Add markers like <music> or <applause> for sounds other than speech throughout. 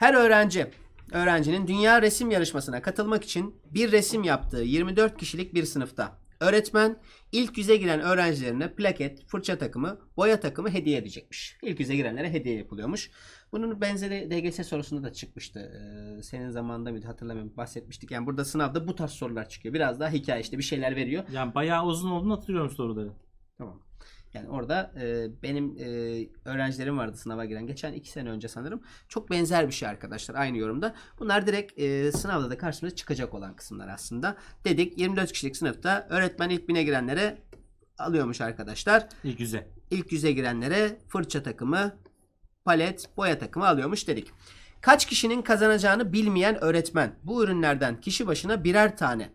Her öğrenci öğrencinin dünya resim yarışmasına katılmak için bir resim yaptığı 24 kişilik bir sınıfta öğretmen ilk yüze giren öğrencilerine plaket, fırça takımı, boya takımı hediye edecekmiş. İlk yüze girenlere hediye yapılıyormuş. Bunun benzeri DGS sorusunda da çıkmıştı. Ee, senin zamanında mıydı hatırlamıyorum bahsetmiştik. Yani burada sınavda bu tarz sorular çıkıyor. Biraz daha hikaye işte bir şeyler veriyor. Yani bayağı uzun olduğunu hatırlıyorum soruları. Tamam. Yani orada e, benim e, öğrencilerim vardı sınava giren. Geçen iki sene önce sanırım. Çok benzer bir şey arkadaşlar. Aynı yorumda. Bunlar direkt e, sınavda da karşımıza çıkacak olan kısımlar aslında. Dedik 24 kişilik sınıfta öğretmen ilk bine girenlere alıyormuş arkadaşlar. İlk yüze. İlk yüze girenlere fırça takımı, palet, boya takımı alıyormuş dedik. Kaç kişinin kazanacağını bilmeyen öğretmen bu ürünlerden kişi başına birer tane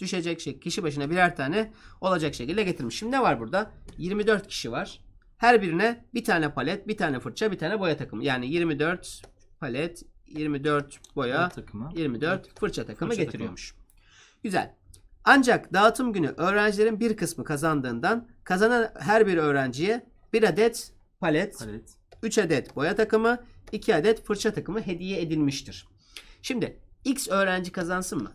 düşecek şey kişi başına birer tane olacak şekilde getirmiş. Şimdi ne var burada? 24 kişi var. Her birine bir tane palet, bir tane fırça, bir tane boya takımı. Yani 24 palet, 24 boya, takımı. 24 fırça takımı Fırça getiriyormuş. Güzel. Ancak dağıtım günü öğrencilerin bir kısmı kazandığından kazanan her bir öğrenciye bir adet palet, Palet. 3 adet boya takımı, 2 adet fırça takımı hediye edilmiştir. Şimdi X öğrenci kazansın mı?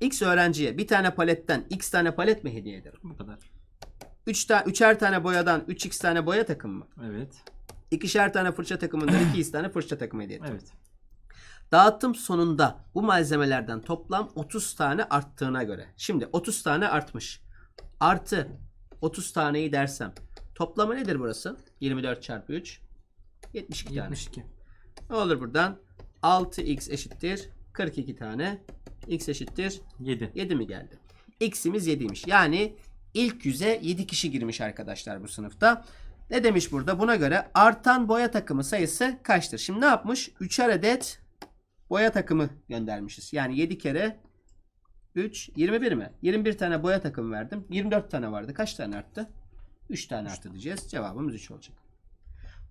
X öğrenciye bir tane paletten X tane palet mi hediye ederim? Bu kadar. 3 ta üçer tane boyadan 3X tane boya takımı mı? Evet. İkişer tane fırça takımından 2X tane fırça takımı hediye ederim. Evet. Dağıtım sonunda bu malzemelerden toplam 30 tane arttığına göre. Şimdi 30 tane artmış. Artı 30 taneyi dersem. Toplamı nedir burası? 24 çarpı 3. 72 tane. 72. Ne olur buradan? 6x eşittir 42 tane. X eşittir 7. 7 mi geldi? X'imiz 7'ymiş. Yani ilk yüze 7 kişi girmiş arkadaşlar bu sınıfta. Ne demiş burada? Buna göre artan boya takımı sayısı kaçtır? Şimdi ne yapmış? 3'er adet boya takımı göndermişiz. Yani 7 kere 3 21 mi? 21 tane boya takımı verdim. 24 tane vardı. Kaç tane arttı? 3 tane arttı diyeceğiz. Cevabımız 3 olacak.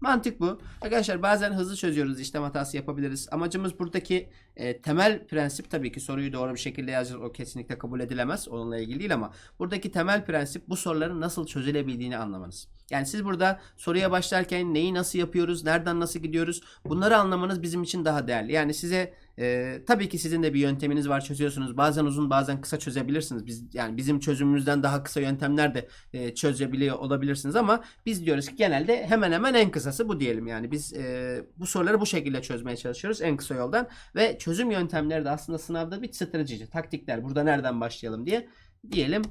Mantık bu. Arkadaşlar bazen hızlı çözüyoruz. işlem hatası yapabiliriz. Amacımız buradaki e, temel prensip tabii ki soruyu doğru bir şekilde yazacağız. O kesinlikle kabul edilemez. Onunla ilgili değil ama buradaki temel prensip bu soruların nasıl çözülebildiğini anlamanız. Yani siz burada soruya başlarken neyi nasıl yapıyoruz, nereden nasıl gidiyoruz bunları anlamanız bizim için daha değerli. Yani size e, tabii ki sizin de bir yönteminiz var çözüyorsunuz. Bazen uzun bazen kısa çözebilirsiniz. Biz yani bizim çözümümüzden daha kısa yöntemler de e, çözebiliyor olabilirsiniz ama biz diyoruz ki genelde hemen hemen en kısası bu diyelim. Yani biz e, bu soruları bu şekilde çözmeye çalışıyoruz en kısa yoldan ve çözüm yöntemleri de aslında sınavda bir strateji, taktikler. Burada nereden başlayalım diye diyelim.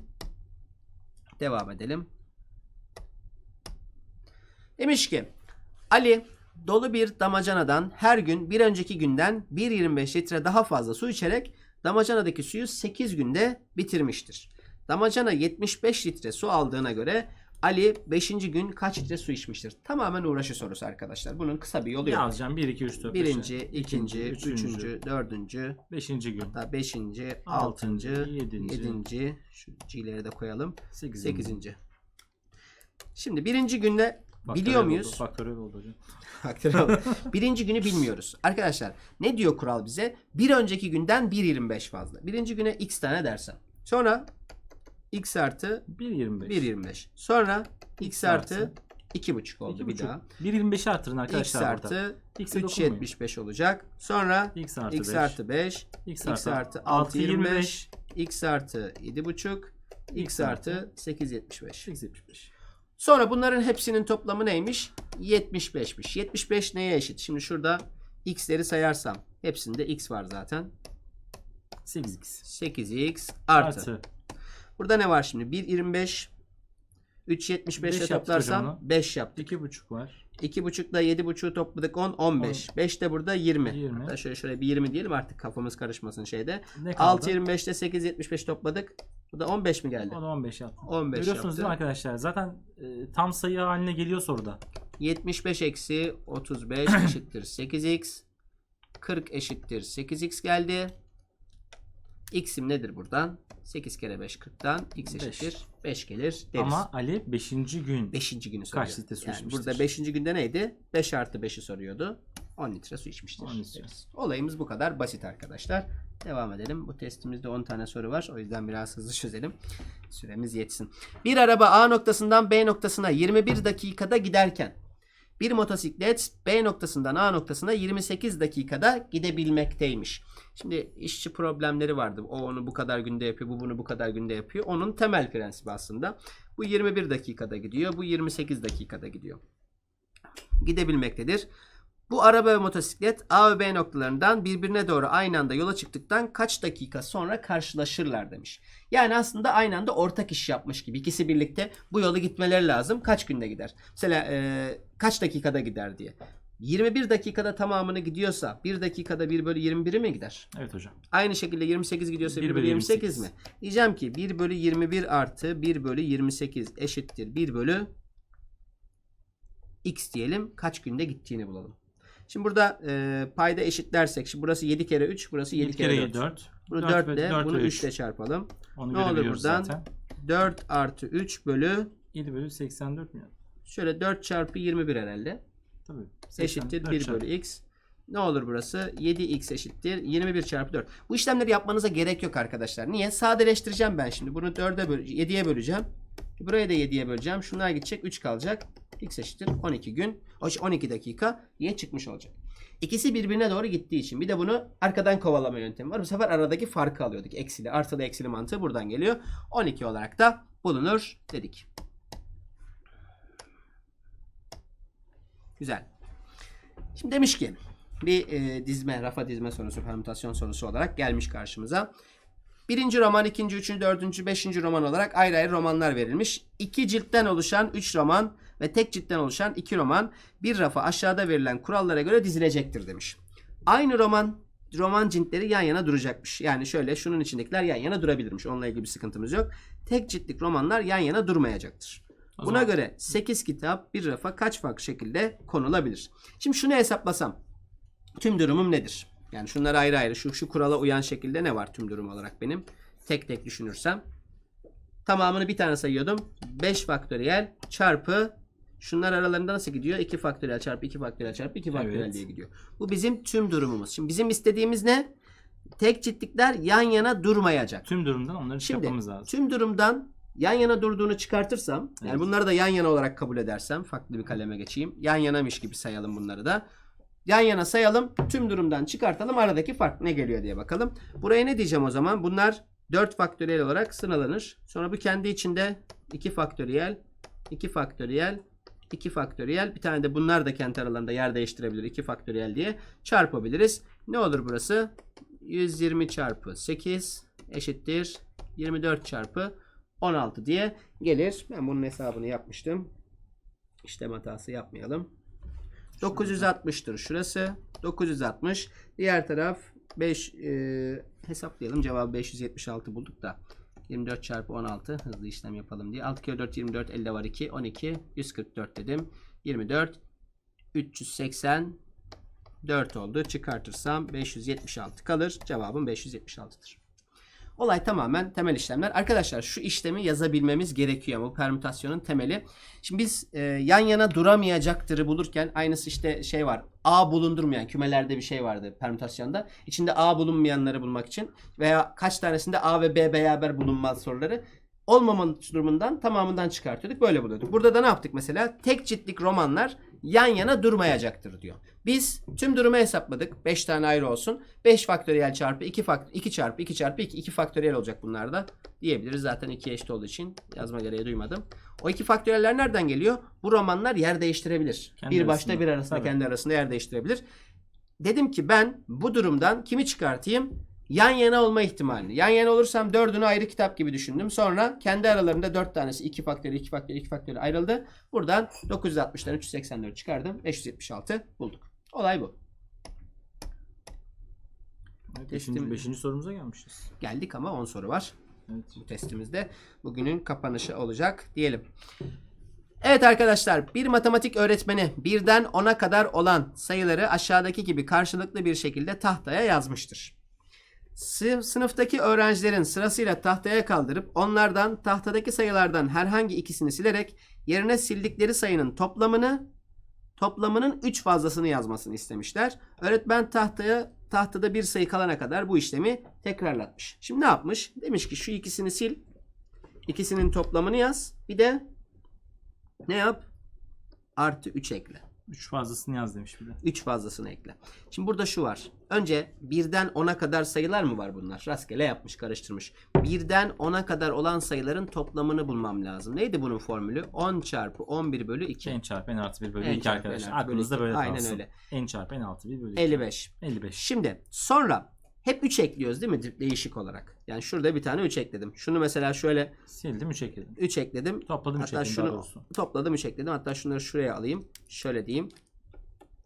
Devam edelim. Demiş ki Ali dolu bir damacanadan her gün bir önceki günden 1.25 litre daha fazla su içerek damacanadaki suyu 8 günde bitirmiştir. Damacana 75 litre su aldığına göre Ali 5. gün kaç litre su içmiştir? Tamamen uğraşı sorusu arkadaşlar. Bunun kısa bir yolu yok. Yazacağım 1, 2, 3, 4, 5. Birinci, ikinci, üçüncü, dördüncü, 5. gün. hatta beşinci, Altıncı, altıncı, yedinci. yedinci, şu C'leri de koyalım, 8. sekizinci. Şimdi birinci günde Faktörel biliyor oldu, muyuz? Faktörel oldu hocam. <laughs> Faktörel. birinci günü bilmiyoruz. Arkadaşlar ne diyor kural bize? Bir önceki günden 1.25 fazla. Birinci güne x tane dersen. Sonra x artı 1.25. 1.25. Sonra x, X artı artı 2.5 oldu bir daha. 1.25'i artırın x arkadaşlar burada. artı X'e dokunmayın. 3.75 olacak. Sonra X artı x 5. artı 5, X x artı artı 6.25. 6.25, x artı 7.5, x artı 8.75. 8.75. Sonra bunların hepsinin toplamı neymiş? 75'miş. 75 neye eşit? Şimdi şurada x'leri sayarsam hepsinde x var zaten. 8x. 8x artı. Artı. Burada ne var şimdi? 1.25 3 75 Beş ile toplarsam onu. 5 yaptık. 2.5 var. 2.5 ile 7.5'u topladık 10 15. 5 de burada 20. 20. Hatta şöyle şöyle bir 20 diyelim artık kafamız karışmasın şeyde. Ne kaldı? 6 25 ile 8 75 topladık. Bu da 15 mi geldi? O da 15 yaptı. 15 Görüyorsunuz yaptı. değil mi arkadaşlar? Zaten e, tam sayı haline geliyor soruda. 75 eksi 35 <coughs> eşittir 8x. 40 eşittir 8x geldi. X'im nedir buradan? 8 kere 5 40'tan x eşittir 5 gelir deriz. Ama Ali 5. gün 5. günü soruyor. Kaç litre su yani içmiştir? burada 5. günde neydi? 5 artı 5'i soruyordu. 10 litre su içmiştir. 10 litre. Olayımız bu kadar basit arkadaşlar. Devam edelim. Bu testimizde 10 tane soru var. O yüzden biraz hızlı çözelim. Süremiz yetsin. Bir araba A noktasından B noktasına 21 dakikada giderken Bir motosiklet B noktasından A noktasına 28 dakikada gidebilmekteymiş. Şimdi işçi problemleri vardı. O onu bu kadar günde yapıyor, bu bunu bu kadar günde yapıyor. Onun temel prensibi aslında. Bu 21 dakikada gidiyor, bu 28 dakikada gidiyor. Gidebilmektedir. Bu araba ve motosiklet A ve B noktalarından birbirine doğru aynı anda yola çıktıktan kaç dakika sonra karşılaşırlar demiş. Yani aslında aynı anda ortak iş yapmış gibi. İkisi birlikte bu yolu gitmeleri lazım. Kaç günde gider? Mesela e, kaç dakikada gider diye. 21 dakikada tamamını gidiyorsa 1 dakikada 1 bölü 21'i mi gider? Evet hocam. Aynı şekilde 28 gidiyorsa 1 1 bölü bölü 28 mi? 28. Diyeceğim ki 1 bölü 21 artı 1 bölü 28 eşittir 1 bölü x diyelim. Kaç günde gittiğini bulalım. Şimdi burada e, payda eşitlersek şimdi burası 7 kere 3 burası 7, 7 kere, kere 4. 4. Bunu 4 4 ve- ile 4 bunu ve 3 üç. ile çarpalım. Onu Ne olur buradan? zaten. 4 artı 3 bölü 7 bölü 84 mi? şöyle 4 çarpı 21 herhalde. Tabii. eşittir 84 1 çarpı. bölü x. Ne olur burası? 7x eşittir 21 çarpı 4. Bu işlemleri yapmanıza gerek yok arkadaşlar. Niye? Sadeleştireceğim ben şimdi. Bunu 4'e böl 7'ye böleceğim. Buraya da 7'ye böleceğim. Şunlar gidecek 3 kalacak. X eşittir 12 gün. O şey 12 dakika diye çıkmış olacak. İkisi birbirine doğru gittiği için. Bir de bunu arkadan kovalama yöntemi var. Bu sefer aradaki farkı alıyorduk. Eksili, artılı eksili mantığı buradan geliyor. 12 olarak da bulunur dedik. Güzel. Şimdi demiş ki bir e, dizme, rafa dizme sorusu, permütasyon sorusu olarak gelmiş karşımıza. Birinci roman, ikinci, üçüncü, dördüncü, beşinci roman olarak ayrı ayrı romanlar verilmiş. İki ciltten oluşan üç roman ve tek ciltten oluşan iki roman bir rafa aşağıda verilen kurallara göre dizilecektir demiş. Aynı roman roman ciltleri yan yana duracakmış. Yani şöyle şunun içindekiler yan yana durabilirmiş. Onunla ilgili bir sıkıntımız yok. Tek ciltlik romanlar yan yana durmayacaktır. O Buna zaman- göre 8 kitap bir rafa kaç farklı şekilde konulabilir? Şimdi şunu hesaplasam tüm durumum nedir? Yani şunlar ayrı ayrı şu şu kurala uyan şekilde ne var tüm durum olarak benim? Tek tek düşünürsem. Tamamını bir tane sayıyordum. 5 faktöriyel çarpı şunlar aralarında nasıl gidiyor? 2 faktöriyel çarpı 2 faktöriyel çarpı 2 faktöriyel Evet. diye gidiyor. Bu bizim tüm durumumuz. Şimdi bizim istediğimiz ne? Tek ciltlikler yan yana durmayacak. Tüm durumdan onları Şimdi çıkartmamız lazım. tüm durumdan yan yana durduğunu çıkartırsam yani Evet. bunları da yan yana olarak kabul edersem farklı bir kaleme geçeyim. Yan yanamış gibi sayalım bunları da. Yan yana sayalım. Tüm durumdan çıkartalım. Aradaki fark ne geliyor diye bakalım. Buraya ne diyeceğim o zaman? Bunlar 4 faktöriyel olarak sıralanır. Sonra bu kendi içinde 2 faktöriyel, 2 faktöriyel, 2 faktöriyel. Bir tane de bunlar da kendi aralarında yer değiştirebilir. 2 faktöriyel diye çarpabiliriz. Ne olur burası? 120 çarpı 8 eşittir 24 çarpı 16 diye gelir. Ben bunun hesabını yapmıştım. İşlem hatası yapmayalım. 960'tır şurası. 960. Diğer taraf 5 e, hesaplayalım. Cevabı 576 bulduk da. 24 çarpı 16 hızlı işlem yapalım diye. 6 kere 4 24 elde var 2 12 144 dedim. 24 384 oldu. Çıkartırsam 576 kalır. Cevabım 576'dır. Olay tamamen temel işlemler. Arkadaşlar şu işlemi yazabilmemiz gerekiyor bu permütasyonun temeli. Şimdi biz e, yan yana duramayacaktırı bulurken aynısı işte şey var. A bulundurmayan kümelerde bir şey vardı permütasyonda. İçinde A bulunmayanları bulmak için veya kaç tanesinde A ve B beraber bulunmaz soruları olmamanın durumundan tamamından çıkartıyorduk. Böyle buluyorduk. Burada da ne yaptık mesela? Tek ciltlik romanlar yan yana durmayacaktır diyor. Biz tüm durumu hesapladık. 5 tane ayrı olsun. 5 faktöriyel çarpı 2 faktör 2 çarpı 2 çarpı 2 2 faktöriyel olacak bunlar da diyebiliriz. Zaten 2 eşit olduğu için yazma gereği duymadım. O iki faktöriyeller nereden geliyor? Bu romanlar yer değiştirebilir. Kendi bir başta arasında. bir arasında Tabii. kendi arasında yer değiştirebilir. Dedim ki ben bu durumdan kimi çıkartayım? Yan yana olma ihtimalini. Yan yana olursam dördünü ayrı kitap gibi düşündüm. Sonra kendi aralarında dört tanesi 2 faktöriyel 2 faktöriyel 2 faktöriyel ayrıldı. Buradan 960'dan 384 çıkardım. 576 bulduk. Olay bu. Evet, testim- beşinci sorumuza gelmişiz. Geldik ama 10 soru var. Evet. bu testimizde. Bugünün kapanışı olacak diyelim. Evet arkadaşlar bir matematik öğretmeni birden 10'a kadar olan sayıları aşağıdaki gibi karşılıklı bir şekilde tahtaya yazmıştır. Sı- Sınıftaki öğrencilerin sırasıyla tahtaya kaldırıp onlardan tahtadaki sayılardan herhangi ikisini silerek yerine sildikleri sayının toplamını toplamının 3 fazlasını yazmasını istemişler. Öğretmen tahtaya tahtada bir sayı kalana kadar bu işlemi tekrarlatmış. Şimdi ne yapmış? Demiş ki şu ikisini sil. İkisinin toplamını yaz. Bir de ne yap? Artı 3 ekle. 3 fazlasını yaz demiş bir de. 3 fazlasını ekle. Şimdi burada şu var. Önce birden 10'a kadar sayılar mı var bunlar? Rastgele yapmış, karıştırmış. Birden 10'a kadar olan sayıların toplamını bulmam lazım. Neydi bunun formülü? 10 çarpı 11 bölü 2. n çarpı n artı 1 bölü N 2 çarpı n arkadaşlar. Aklınızda böyle Aynen kalsın. öyle. n çarpı n artı 1 bölü 2. 55. 55. Şimdi sonra hep 3 ekliyoruz değil mi De- değişik olarak? Yani şurada bir tane 3 ekledim. Şunu mesela şöyle Sildim 3 ekledim. 3 ekledim. Topladım 3 Hatta ekledim daha şunu doğrusu. topladım 3 ekledim. Hatta şunları şuraya alayım. Şöyle diyeyim.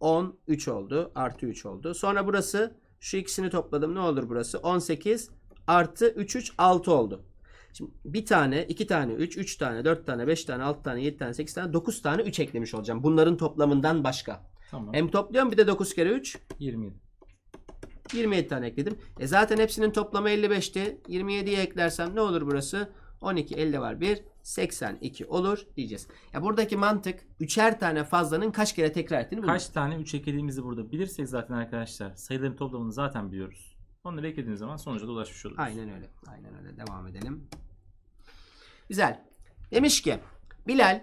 10 3 oldu. Artı 3 oldu. Sonra burası şu ikisini topladım. Ne olur burası? 18 artı 3 3 6 oldu. Şimdi bir tane, iki tane 3, 3 tane, 4 tane, 5 tane, 6 tane, 7 tane, 8 tane, 9 tane 3 eklemiş olacağım. Bunların toplamından başka. Tamam. Hem topluyorum bir de 9 kere 3. 27. 27 tane ekledim. E zaten hepsinin toplamı 55'ti. 27'ye eklersem ne olur burası? 12 elde var 1 82 olur diyeceğiz. Ya buradaki mantık üçer tane fazlanın kaç kere tekrar ettiğini bulmak. Kaç tane 3 eklediğimizi burada bilirsek zaten arkadaşlar sayıların toplamını zaten biliyoruz. Onları eklediğimiz zaman sonuca da ulaşmış oluruz. Aynen öyle. Aynen öyle. Devam edelim. Güzel. Demiş ki Bilal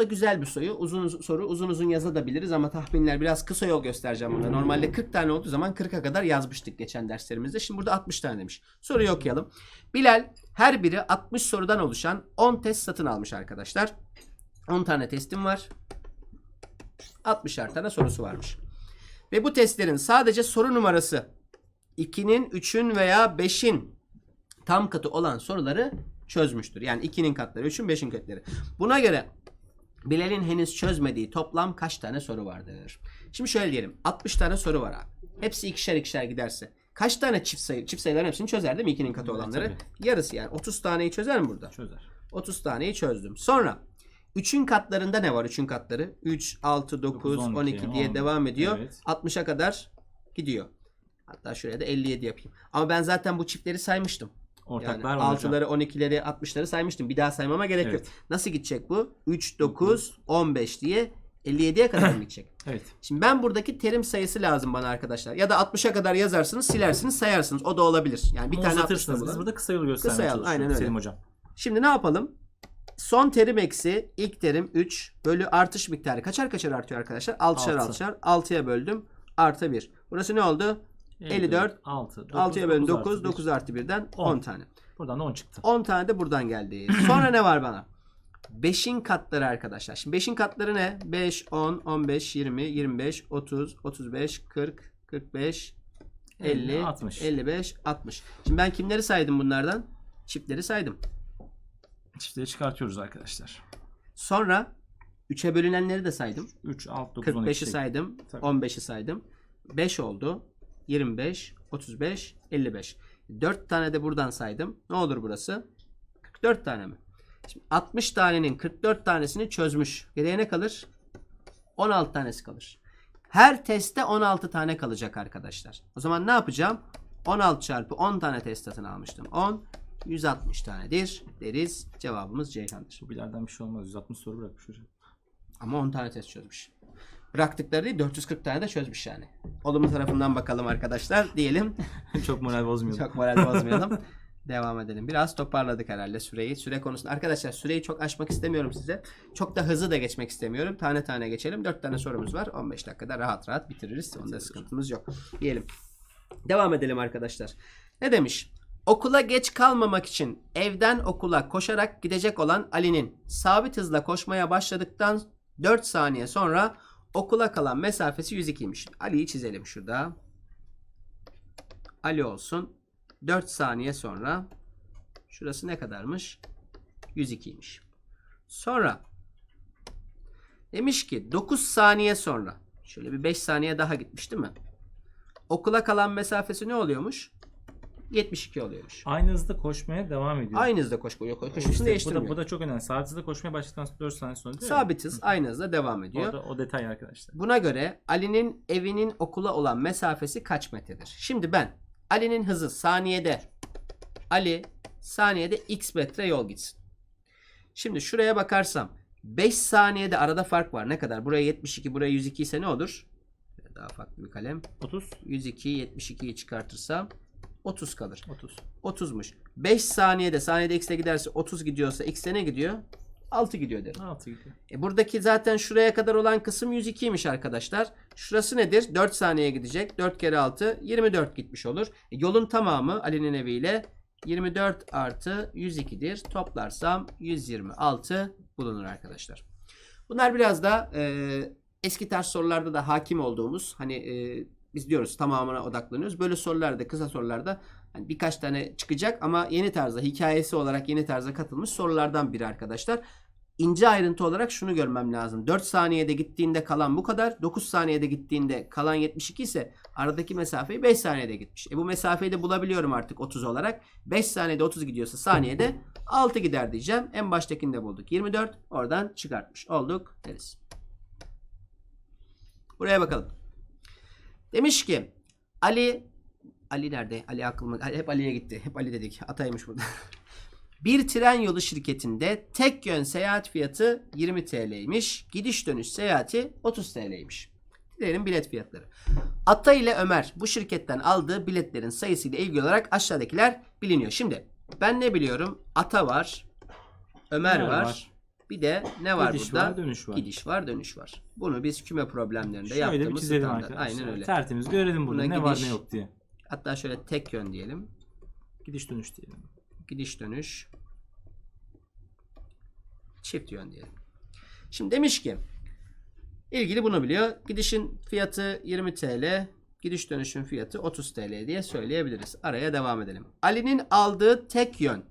da güzel bir soru. Uzun soru. Uzun uzun yazabiliriz ama tahminler biraz kısa yol göstereceğim burada. Normalde 40 tane olduğu zaman 40'a kadar yazmıştık geçen derslerimizde. Şimdi burada 60 tane demiş. Soruyu okuyalım. Bilal her biri 60 sorudan oluşan 10 test satın almış arkadaşlar. 10 tane testim var. 60'ar tane sorusu varmış. Ve bu testlerin sadece soru numarası 2'nin, 3'ün veya 5'in tam katı olan soruları çözmüştür. Yani 2'nin katları, 3'ün, 5'in katları. Buna göre Bilal'in henüz çözmediği toplam kaç tane soru vardır? Şimdi şöyle diyelim. 60 tane soru var abi. Hepsi ikişer ikişer giderse. Kaç tane çift sayı, çift sayıların hepsini çözer değil mi? 2'nin katı olanları. tabii. Yarısı yani. 30 taneyi çözer mi burada? Çözer. 30 taneyi çözdüm. Sonra 3'ün katlarında ne var 3'ün katları? 3, 6, 9, 9, 12, 12 diye 10. devam ediyor. Evet. 60'a kadar gidiyor. Hatta şuraya da 57 yapayım. Ama ben zaten bu çiftleri saymıştım. Yani Ortaklar var hocam. 6'ları, 12'leri, 60'ları saymıştım. Bir daha saymama gerek Evet. yok. Nasıl gidecek bu? 3, 9, 15 diye 57'ye kadar mı <laughs> gidecek? Evet. Şimdi ben buradaki terim sayısı lazım bana arkadaşlar. Ya da 60'a kadar yazarsınız, silersiniz, sayarsınız. O da olabilir. Yani bir Ama tane 60'da uzatırsınız. Biz bulalım. burada kısa yolu göstermeye Kısa yol, aynen öyle. Selim hocam. Şimdi ne yapalım? Son terim eksi ilk terim 3 bölü artış miktarı kaçar kaçar artıyor arkadaşlar? 6'şar Altı. 6'şar 6'ya böldüm artı 1. Burası ne oldu? 54, 6. 6'ya böldüm 9, 9 artı 1'den 10 On. tane. Buradan da 10 çıktı. 10 tane de buradan geldi. <laughs> Sonra ne var bana? 5'in katları arkadaşlar. Şimdi 5'in katları ne? 5, 10, 15, 20, 25, 30, 35, 40, 45, 50, 50, 60. 55, 60. Şimdi ben kimleri saydım bunlardan? Çiftleri saydım. Çiftleri çıkartıyoruz arkadaşlar. Sonra 3'e bölünenleri de saydım. 3, 6, 9, 12. 45'i saydım. Tabii. 15'i saydım. 5 oldu. 25, 35, 55. 4 tane de buradan saydım. Ne olur burası? 44 tane mi? Şimdi 60 tanenin 44 tanesini çözmüş. Geriye ne kalır? 16 tanesi kalır. Her testte 16 tane kalacak arkadaşlar. O zaman ne yapacağım? 16 çarpı 10 tane test satın almıştım. 10, 160 tanedir deriz. Cevabımız Ceyhan'dır. Bu bilerden bir şey olmaz. 160 soru bırakmış hocam. Ama 10 tane test çözmüş. Bıraktıkları değil 440 tane de çözmüş yani. Olumlu tarafından bakalım arkadaşlar diyelim. <laughs> Çok moral bozmuyor. Çok moral bozmayalım. Devam edelim. Biraz toparladık herhalde süreyi. Süre konusunda. Arkadaşlar süreyi çok aşmak istemiyorum size. Çok da hızlı da geçmek istemiyorum. Tane tane geçelim. 4 tane sorumuz var. 15 dakikada rahat rahat bitiririz. Onda sıkıntımız yok. Diyelim. Devam edelim arkadaşlar. Ne demiş? Okula geç kalmamak için evden okula koşarak gidecek olan Ali'nin sabit hızla koşmaya başladıktan 4 saniye sonra okula kalan mesafesi 102'ymiş. Ali'yi çizelim şurada. Ali olsun. 4 saniye sonra şurası ne kadarmış? 102'ymiş. Sonra demiş ki 9 saniye sonra şöyle bir 5 saniye daha gitmiş değil mi? Okula kalan mesafesi ne oluyormuş? 72 oluyormuş. Aynı hızda koşmaya devam ediyor. Aynı hızda koş koş koş koşusunu İşte bu, değiştirmiyor. da, bu da çok önemli. Sabit hızda koşmaya başladıktan sonra 4 saniye sonra değil mi? Sabit hız aynı hızda devam ediyor. Orada o detay arkadaşlar. Buna göre Ali'nin evinin okula olan mesafesi kaç metredir? Şimdi ben Ali'nin hızı saniyede Ali saniyede x metre yol gitsin. Şimdi şuraya bakarsam 5 saniyede arada fark var. Ne kadar? Buraya 72, buraya 102 ise ne olur? Daha farklı bir kalem. 30. 102, 72'yi çıkartırsam 30 kalır. 30. 30'muş. 5 saniyede saniyede x'e giderse 30 gidiyorsa x'e ne gidiyor? 6 gidiyor derim. 6 gidiyor. E buradaki zaten şuraya kadar olan kısım 102'ymiş arkadaşlar. Şurası nedir? 4 saniye gidecek. 4 kere 6 24 gitmiş olur. E yolun tamamı Ali'nin eviyle 24 artı 102'dir. Toplarsam 126 bulunur arkadaşlar. Bunlar biraz da e, eski ters sorularda da hakim olduğumuz hani e, biz diyoruz tamamına odaklanıyoruz. Böyle sorularda kısa sorularda hani birkaç tane çıkacak ama yeni tarzda hikayesi olarak yeni tarza katılmış sorulardan biri arkadaşlar ince ayrıntı olarak şunu görmem lazım. 4 saniyede gittiğinde kalan bu kadar. 9 saniyede gittiğinde kalan 72 ise aradaki mesafeyi 5 saniyede gitmiş. E bu mesafeyi de bulabiliyorum artık 30 olarak. 5 saniyede 30 gidiyorsa saniyede 6 gider diyeceğim. En baştakini de bulduk. 24 oradan çıkartmış olduk deriz. Buraya bakalım. Demiş ki Ali Ali nerede? Ali aklıma hep Ali'ye gitti. Hep Ali dedik. Ataymış burada. <laughs> Bir tren yolu şirketinde tek yön seyahat fiyatı 20 TL'ymiş. Gidiş dönüş seyahati 30 TL'ymiş. Trenin bilet fiyatları. Ata ile Ömer bu şirketten aldığı biletlerin sayısıyla ilgili olarak aşağıdakiler biliniyor. Şimdi ben ne biliyorum? Ata var. Ömer Ömer var. var. Bir de ne var Gidiş burada? var, dönüş var. Gidiş var, dönüş var. Bunu biz küme problemlerinde Şöyle bir yaptığımız çizelim standart. arkadaşlar. Aynen öyle. Tertemiz görelim burada Buna ne var gidiş- ne yok diye. Hatta şöyle tek yön diyelim. Gidiş dönüş diyelim. Gidiş dönüş. Çift yön diyelim. Şimdi demiş ki ilgili bunu biliyor. Gidişin fiyatı 20 TL. Gidiş dönüşün fiyatı 30 TL diye söyleyebiliriz. Araya devam edelim. Ali'nin aldığı tek yön.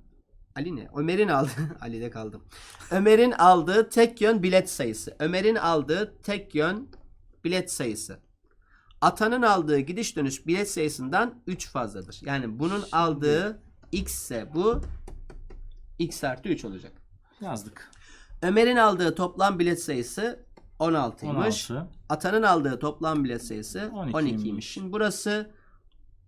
Ali ne? Ömer'in aldığı <laughs> Ali'de kaldım. Ömer'in aldığı tek yön bilet sayısı. Ömer'in aldığı tek yön bilet sayısı. Atanın aldığı gidiş dönüş bilet sayısından 3 fazladır. Yani bunun aldığı x ise bu x artı 3 olacak. Yazdık. Ömer'in aldığı toplam bilet sayısı 16'ymış. 16. Atanın aldığı toplam bilet sayısı 12'ymiş. 12'ymiş. Şimdi burası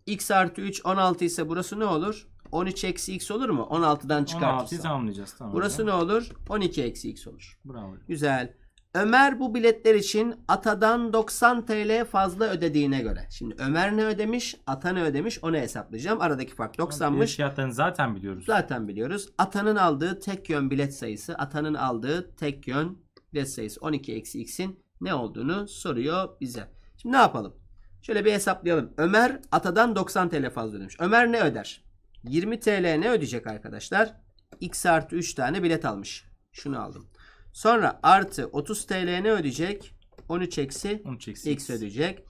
x artı 3 16 ise burası ne olur? 13 eksi x olur mu? 16'dan 16'yı çıkartırsam. tamamlayacağız. Tamam. Burası ne olur? 12 eksi x olur. Bravo. Güzel. Ömer bu biletler için Ata'dan 90 TL fazla ödediğine göre. Şimdi Ömer ne ödemiş? Ata ne ödemiş? Onu hesaplayacağım. Aradaki fark Bilet 90'mış. fiyatlarını zaten biliyoruz. Zaten biliyoruz. Atanın aldığı tek yön bilet sayısı. Atanın aldığı tek yön bilet sayısı 12 eksi x'in ne olduğunu soruyor bize. Şimdi ne yapalım? Şöyle bir hesaplayalım. Ömer Atadan 90 TL fazla ödemiş. Ömer ne öder? 20 TL ne ödeyecek arkadaşlar? X artı 3 tane bilet almış. Şunu aldım. Sonra artı 30 TL ne ödeyecek? 13 eksi Onu çeksin. x ödeyecek.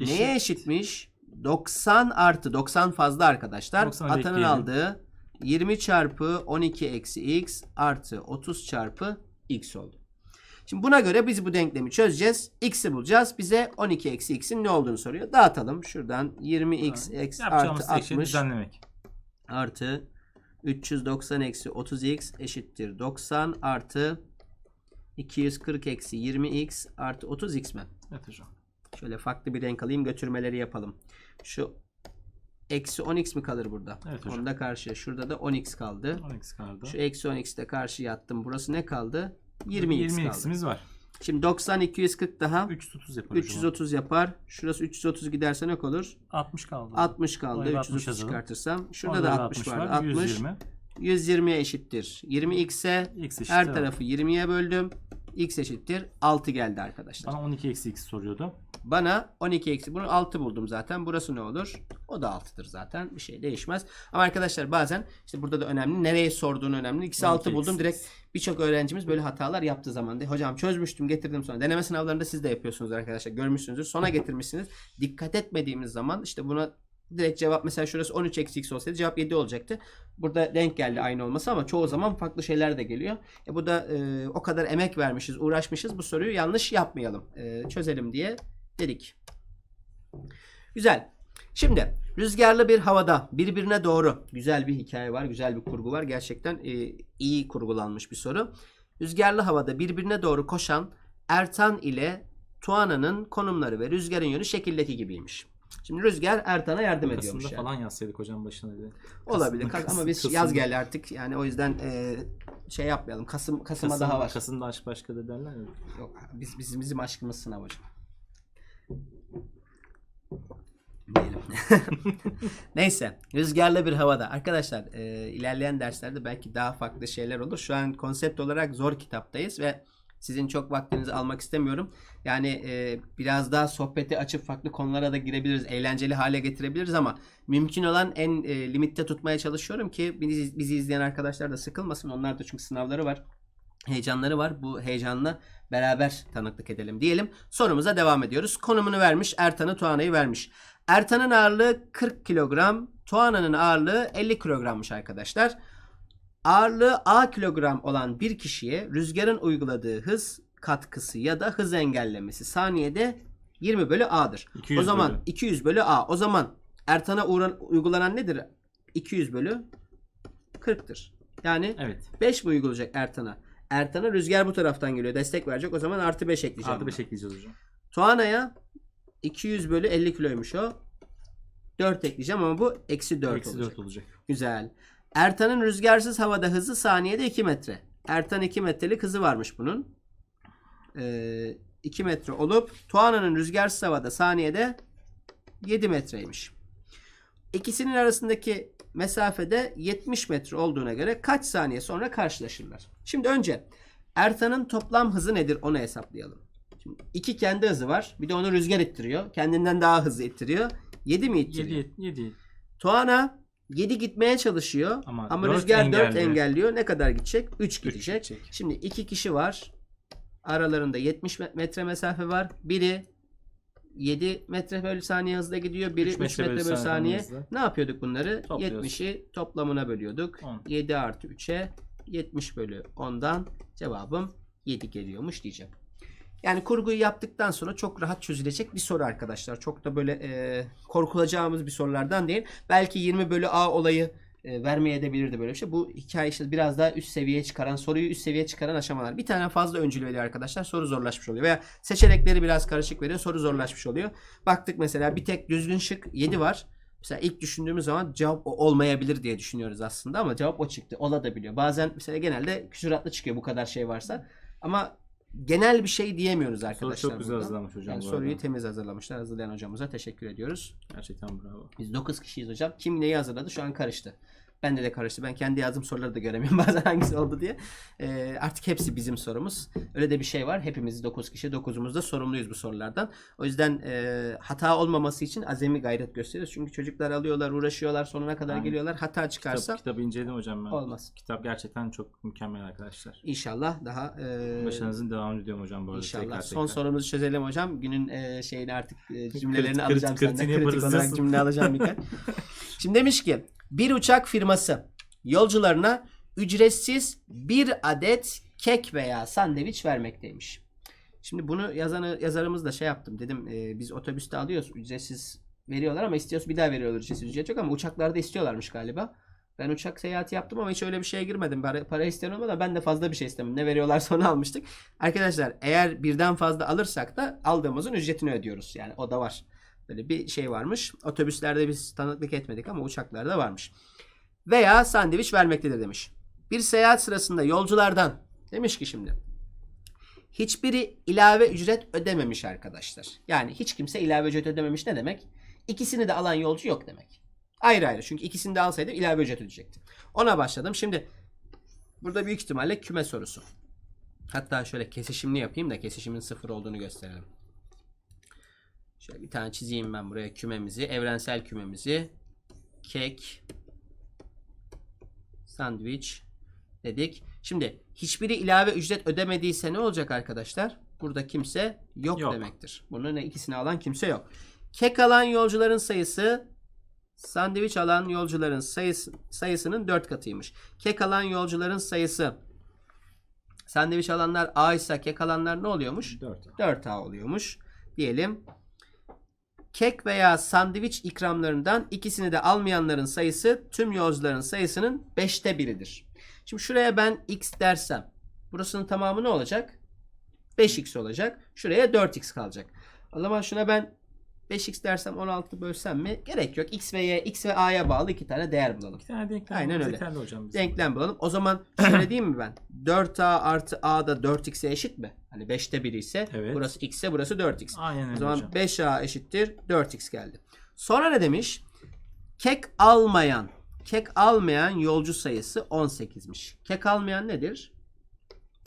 Eşit. Neye eşitmiş? 90 artı 90 fazla arkadaşlar. 90'ı Atanın aldığı 20 çarpı 12 eksi x artı 30 çarpı x oldu. Şimdi buna göre biz bu denklemi çözeceğiz. X'i bulacağız. Bize 12 eksi x'in ne olduğunu soruyor. Dağıtalım. Şuradan 20x eksi artı tek şey 60 düzenlemek. Artı 390 eksi 30x eşittir 90 artı 240 eksi 20x artı 30x mi? Evet hocam. Şöyle farklı bir renk alayım götürmeleri yapalım. Şu eksi 10x mi kalır burada? Evet hocam. Onda karşıya. Şurada da 10x kaldı. 10x kaldı. Şu eksi 10x'i de karşıya attım. Burası ne kaldı? 20x 20 kaldı. x'imiz var. Şimdi 90 240 daha 330 yapar hocam. 330 yapar. Şurası 330 giderse ne olur? 60 kaldı. 60 kaldı. Oraya da 60 330 yazalım. çıkartırsam. Şurada Orada da da 60 var. vardı. 60. 120. 120'ye eşittir. 20x'e X eşittir. her tarafı 20'ye böldüm. x eşittir. 6 geldi arkadaşlar. Bana 12 eksi x soruyordu. Bana 12 eksi bunu 6 buldum zaten. Burası ne olur? O da 6'dır zaten. Bir şey değişmez. Ama arkadaşlar bazen işte burada da önemli. Nereye sorduğunu önemli. İkisi 6 12 buldum. eksi Direkt birçok öğrencimiz böyle hatalar yaptığı zaman de hocam çözmüştüm getirdim sonra. Deneme sınavlarında siz de yapıyorsunuz arkadaşlar. Görmüşsünüzdür. Sona <laughs> getirmişsiniz. Dikkat etmediğimiz zaman işte buna direkt cevap mesela şurası 13 eksi x olsaydı cevap 7 olacaktı. Burada denk geldi aynı olması ama çoğu zaman farklı şeyler de geliyor. E bu da e, o kadar emek vermişiz, uğraşmışız. Bu soruyu yanlış yapmayalım. E, çözelim diye dedik. Güzel. Şimdi rüzgarlı bir havada birbirine doğru güzel bir hikaye var, güzel bir kurgu var. Gerçekten e, iyi kurgulanmış bir soru. Rüzgarlı havada birbirine doğru koşan Ertan ile Tuana'nın konumları ve rüzgarın yönü şekildeki gibiymiş. Şimdi rüzgar Ertan'a yardım ediyormuş. Kasım'da Yani. falan yazsaydık hocam başına de. Olabilir Kasım'da- ama biz Kasım'da- yaz geldi artık. Yani o yüzden e, şey yapmayalım. Kasım Kasım'a Kasım, daha var. Kasım'da aşk başkadır derler ya. Yok biz bizim bizim aşkımız sınav hocam. <laughs> Neyse rüzgarlı bir havada. Arkadaşlar e, ilerleyen derslerde belki daha farklı şeyler olur. Şu an konsept olarak zor kitaptayız ve sizin çok vaktinizi almak istemiyorum. Yani e, biraz daha sohbeti açıp farklı konulara da girebiliriz. Eğlenceli hale getirebiliriz ama mümkün olan en e, limitte tutmaya çalışıyorum ki bizi, bizi izleyen arkadaşlar da sıkılmasın. Onlar da çünkü sınavları var. Heyecanları var. Bu heyecanla beraber tanıklık edelim diyelim. Sorumuza devam ediyoruz. Konumunu vermiş. Ertan'ı Tuana'yı vermiş. Ertan'ın ağırlığı 40 kilogram. Tuana'nın ağırlığı 50 kilogrammış arkadaşlar. Ağırlığı A kilogram olan bir kişiye rüzgarın uyguladığı hız katkısı ya da hız engellemesi saniyede 20 bölü A'dır. 200 o zaman bölü. 200 bölü A. O zaman Ertan'a uygulanan nedir? 200 bölü 40'tır. Yani Evet. 5 mi uygulayacak Ertan'a? Ertan'a rüzgar bu taraftan geliyor. Destek verecek. O zaman artı 5 ekleyeceğim. Artı buna. 5 ekleyeceğiz hocam. Tuana'ya 200 bölü 50 kiloymuş o. 4 ekleyeceğim ama bu eksi 4 Eksi olacak. 4 olacak. Güzel. Ertan'ın rüzgarsız havada hızı saniyede 2 metre. Ertan 2 metrelik hızı varmış bunun. Ee, 2 metre olup Tuana'nın rüzgarsız havada saniyede 7 metreymiş. İkisinin arasındaki mesafede 70 metre olduğuna göre kaç saniye sonra karşılaşırlar? Şimdi önce Ertan'ın toplam hızı nedir onu hesaplayalım. Şimdi iki kendi hızı var. Bir de onu rüzgar ittiriyor. Kendinden daha hızlı ittiriyor. 7 mi ittiriyor? 7 7 Tuana 7 gitmeye çalışıyor ama, Ama dört rüzgar 4 engelliyor. engelliyor. Ne kadar gidecek? 3 gidecek. gidecek. Şimdi iki kişi var. Aralarında 70 me- metre mesafe var. Biri 7 metre bölü saniye hızla gidiyor. Biri 3 Üç metre, metre bölü bölü saniye. saniye. Ne yapıyorduk bunları? Topluyoruz. 70'i toplamına bölüyorduk. On. 7 artı 3'e 70 bölü 10'dan cevabım 7 geliyormuş diyeceğim. Yani kurguyu yaptıktan sonra çok rahat çözülecek bir soru arkadaşlar. Çok da böyle e, korkulacağımız bir sorulardan değil. Belki 20 bölü A olayı e, vermeye edebilirdi böyle bir şey. Bu hikaye işte biraz daha üst seviyeye çıkaran, soruyu üst seviyeye çıkaran aşamalar. Bir tane fazla öncül veriyor arkadaşlar. Soru zorlaşmış oluyor. Veya seçenekleri biraz karışık veriyor. Soru zorlaşmış oluyor. Baktık mesela bir tek düzgün şık 7 var. Mesela ilk düşündüğümüz zaman cevap o olmayabilir diye düşünüyoruz aslında ama cevap o çıktı. Ola da biliyor. Bazen mesela genelde küsuratlı çıkıyor bu kadar şey varsa. Ama genel bir şey diyemiyoruz arkadaşlar. Soru çok güzel burada. hazırlanmış hocam Yani soruyu arada. temiz hazırlamışlar. Hazırlayan hocamıza teşekkür ediyoruz. Gerçekten bravo. Biz 9 kişiyiz hocam. Kim neyi hazırladı şu an karıştı. Bende de karıştı. Ben kendi yazdığım soruları da göremiyorum <laughs> bazen hangisi oldu diye. Ee, artık hepsi bizim sorumuz. Öyle de bir şey var. Hepimiz 9 kişi. 9'umuz da sorumluyuz bu sorulardan. O yüzden e, hata olmaması için azami gayret gösteriyoruz. Çünkü çocuklar alıyorlar, uğraşıyorlar, sonuna kadar Aynen. geliyorlar. Hata çıkarsa Kitap, kitabı inceledim hocam ben. olmaz. Kitap gerçekten çok mükemmel arkadaşlar. İnşallah daha e, Başarınızın devamını diliyorum hocam bu arada. İnşallah. tekrar Son tekrar. sorumuzu çözelim hocam. Günün e, şeyini artık e, cümlelerini Krit- alacağım krit- senden. Kritik olarak cümle alacağım birkaç. <laughs> Şimdi demiş ki bir uçak firması yolcularına ücretsiz bir adet kek veya sandviç vermekteymiş. Şimdi bunu yazanı yazarımız da şey yaptım. Dedim e, biz otobüste alıyoruz ücretsiz veriyorlar ama istiyoruz bir daha veriyorlar ücretsiz ücret yok ama uçaklarda istiyorlarmış galiba. Ben uçak seyahati yaptım ama hiç öyle bir şeye girmedim. Para, para isteyen olmadı ben de fazla bir şey istemedim. Ne veriyorlarsa onu almıştık. Arkadaşlar eğer birden fazla alırsak da aldığımızın ücretini ödüyoruz. Yani o da var. Böyle bir şey varmış. Otobüslerde biz tanıklık etmedik ama uçaklarda varmış. Veya sandviç vermektedir demiş. Bir seyahat sırasında yolculardan demiş ki şimdi hiçbiri ilave ücret ödememiş arkadaşlar. Yani hiç kimse ilave ücret ödememiş ne demek? İkisini de alan yolcu yok demek. Ayrı ayrı. Çünkü ikisini de alsaydı ilave ücret ödeyecekti. Ona başladım. Şimdi burada büyük ihtimalle küme sorusu. Hatta şöyle kesişimli yapayım da kesişimin sıfır olduğunu gösterelim. Şöyle bir tane çizeyim ben buraya kümemizi. Evrensel kümemizi. Kek. Sandviç dedik. Şimdi hiçbiri ilave ücret ödemediyse ne olacak arkadaşlar? Burada kimse yok, Yok. demektir. Bunun ikisini alan kimse yok. Kek alan yolcuların sayısı sandviç alan yolcuların sayısı, sayısının 4 katıymış. Kek alan yolcuların sayısı sandviç alanlar A ise kek alanlar ne oluyormuş? 4. 4A oluyormuş diyelim. Kek veya sandviç ikramlarından ikisini de almayanların sayısı tüm yolcuların sayısının 5'te biridir. Şimdi şuraya ben x dersem burasının tamamı ne olacak? 5x olacak. Şuraya 4x kalacak. O zaman şuna ben 5x dersem 16 bölsem mi? Gerek yok. x ve y, x ve a'ya bağlı iki tane değer bulalım. Bir tane denklem Aynen öyle. yeterli hocam. Denklem bulalım. O zaman şöyle diyeyim mi ben? 4a artı a da 4x'e eşit mi? Hani 5'te biri ise Evet. burası x ise burası 4x. Aynen O öyle zaman hocam. 5a eşittir 4x geldi. Sonra ne demiş? Kek almayan, kek almayan yolcu sayısı 18'miş. Kek almayan nedir?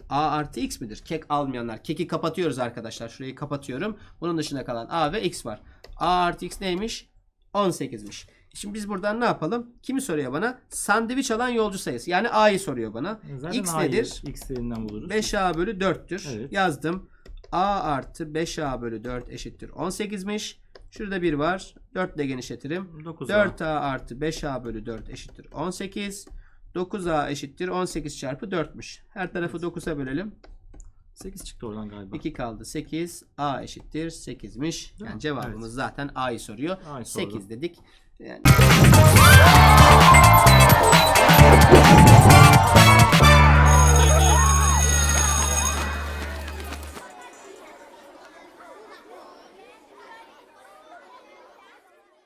A artı X midir? Kek almayanlar. Keki kapatıyoruz arkadaşlar. Şurayı kapatıyorum. Bunun dışında kalan A ve X var. A artı X neymiş? 18'miş. Şimdi biz buradan ne yapalım? Kimi soruyor bana? Sandviç alan yolcu sayısı. Yani A'yı soruyor bana. Zaten X A'yı nedir? X değerinden buluruz. 5A bölü 4'tür. Evet. Yazdım. A artı 5A bölü 4 eşittir 18'miş. Şurada 1 var. 4 ile genişletirim. 9 4A artı 5A bölü 4 eşittir 18. 9A eşittir 18 çarpı 4'müş. Her tarafı 9'a bölelim. 8 çıktı oradan galiba. 2 kaldı 8. A eşittir 8'miş. Yani cevabımız Evet. zaten A'yı soruyor. A'yı sordu. 8 dedik. Yani